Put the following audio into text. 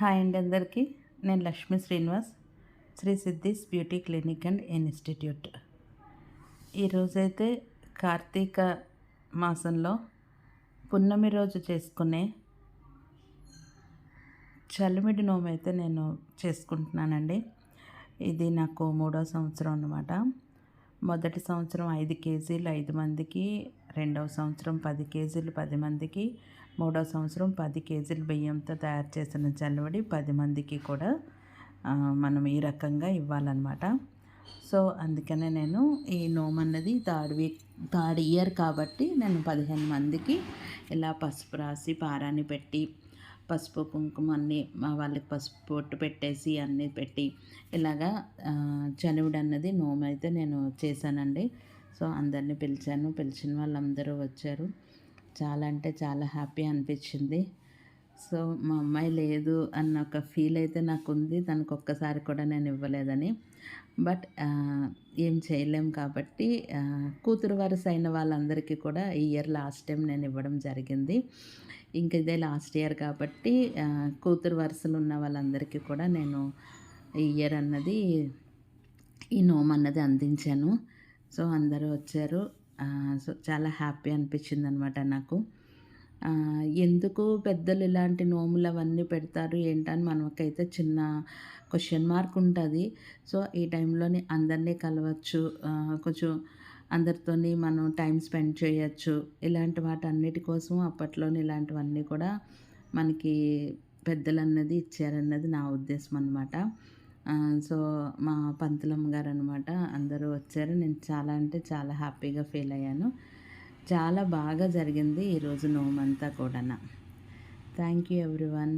Hi అండి అందరికీ. నేను Lakshmi Srinivas Sri Siddhis beauty clinic and institute. ఈరోజైతే కార్తీక మాసంలో పున్నమి రోజు చేసుకునే చలిమిడి నోము అయితే నేను చేసుకుంటున్నానండి. ఇది నాకు మూడో సంవత్సరం అన్నమాట. మొదటి సంవత్సరం ఐదు కేజీలు ఐదు మందికి రెండవ సంవత్సరం పది కేజీలు పది మందికి మూడవ సంవత్సరం పది కేజీలు బియ్యంతో తయారు చేసిన చల్లవడి పది మందికి కూడా మనం ఈ రకంగా ఇవ్వాలన్నమాట. సో అందుకనే నేను ఈ నోమ్ అన్నది థర్డ్ వీక్ థర్డ్ ఇయర్ కాబట్టి నేను పదిహేను మందికి ఇలా పసుపు రాసి పారాన్ని పెట్టి పసుపు కుంకుమ అన్నీ మా వాళ్ళకి పసుపు పొట్టు పెట్టేసి అన్నీ పెట్టి ఇలాగా చనివుడు అన్నది నోము అయితే నేను చేశానండి. సో అందరినీ పిలిచాను. పిలిచిన వాళ్ళందరూ వచ్చారు. చాలా అంటే చాలా హ్యాపీ అనిపించింది. సో మా అమ్మాయి లేదు అన్న ఒక ఫీల్ అయితే నాకు ఉంది తనకు ఒక్కసారి కూడా నేను ఇవ్వలేదని. బట్ ఏం చేయలేం కాబట్టి కూతురు వరుస అయిన వాళ్ళందరికీ కూడా ఈ ఇయర్ లాస్ట్ టైం నేను ఇవ్వడం జరిగింది. ఇంక ఇదే లాస్ట్ ఇయర్ కాబట్టి కూతురు వరుసలు ఉన్న వాళ్ళందరికీ కూడా నేను ఈ ఇయర్ అన్నది ఈ నోమ్ అన్నది అందించాను. సో అందరూ వచ్చారు. సో చాలా హ్యాపీ అనిపించింది అనమాట నాకు. ఎందుకు పెద్దలు ఇలాంటి నోములు అవన్నీ పెడతారు ఏంటని మనకైతే చిన్న క్వశ్చన్ మార్క్ ఉంటుంది. సో ఈ టైంలోని అందరినీ కలవచ్చు కొంచెం అందరితోని మనం టైం స్పెండ్ చేయొచ్చు. ఇలాంటి వాటన్నిటి కోసం అప్పట్లోని ఇలాంటివన్నీ కూడా మనకి పెద్దలు అన్నది ఇచ్చారన్నది నా ఉద్దేశం అనమాట సో మా పంతులమ్మ గారు అనమాట అందరూ వచ్చారు. నేను చాలా అంటే చాలా హ్యాపీగా ఫీల్ అయ్యాను. చాలా బాగా జరిగింది ఈరోజు నోమంతా కూడా థ్యాంక్ యూ ఎవ్రీవన్